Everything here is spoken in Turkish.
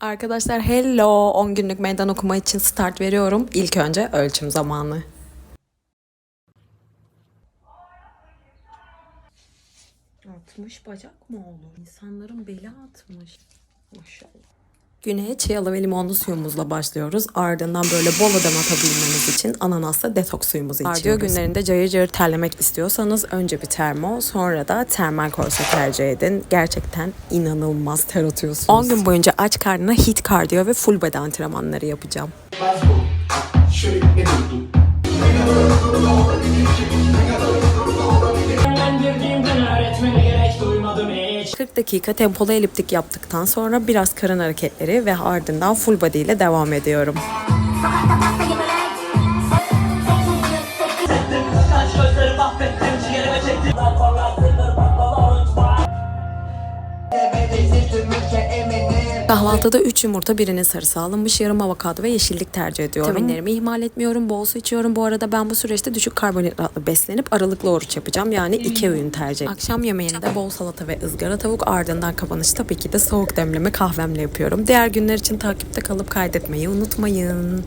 Arkadaşlar hello 10 günlük meydan okuma için start veriyorum. İlk önce ölçüm zamanı. Atmış bacak mı olur? İnsanların beli atmış. Maşallah. Güneye çiyalı ve limonlu suyumuzla başlıyoruz. Ardından böyle bol ödem atabilmeniz için ananasla detoks suyumuzu içiyoruz. Kardiyo günlerinde cayır cayır terlemek istiyorsanız önce bir termo sonra da termal korse tercih edin. Gerçekten inanılmaz ter atıyorsunuz. 10 gün boyunca aç karnına hit kardiyo ve full body antrenmanları yapacağım. Öğretmene duymadım hiç 40 dakika tempolu eliptik yaptıktan sonra biraz karın hareketleri ve ardından full body ile devam ediyorum. Gözleri Kahvaltıda 3 yumurta birinin sarısı alınmış yarım avokado ve yeşillik tercih ediyorum. Vitaminlerimi ihmal etmiyorum. Bol su içiyorum. Bu arada ben bu süreçte düşük karbonhidratlı beslenip aralıklı oruç yapacağım. Yani iki öğün tercih. Akşam yemeğinde bol salata ve ızgara tavuk ardından kapanış tabii ki de soğuk demleme kahvemle yapıyorum. Diğer günler için takipte kalıp kaydetmeyi unutmayın.